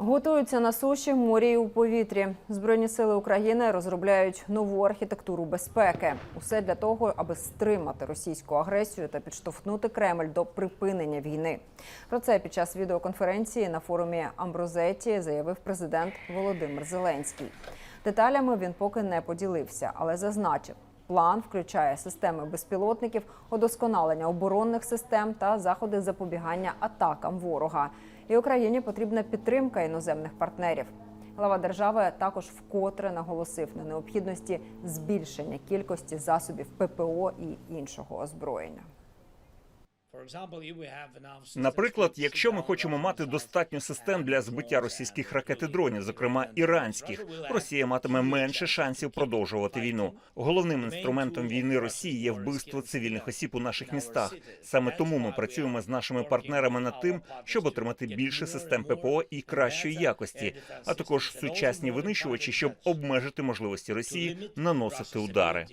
Готуються на суші, морі і у повітрі. Збройні сили України розробляють нову архітектуру безпеки. Усе для того, аби стримати російську агресію та підштовхнути Кремль до припинення війни. Про це під час відеоконференції на форумі Амброзеті заявив президент Володимир Зеленський. Деталями він поки не поділився, але зазначив. План включає системи безпілотників, удосконалення оборонних систем та заходи запобігання атакам ворога. І Україні потрібна підтримка іноземних партнерів. Глава держави також вкотре наголосив на необхідності збільшення кількості засобів ППО і іншого озброєння. Наприклад, якщо ми хочемо мати достатньо систем для збиття російських ракет і дронів, зокрема іранських, Росія матиме менше шансів продовжувати війну. Головним інструментом війни Росії є вбивство цивільних осіб у наших містах. Саме тому ми працюємо з нашими партнерами над тим, щоб отримати більше систем ППО і кращої якості, а також сучасні винищувачі, щоб обмежити можливості Росії наносити удари.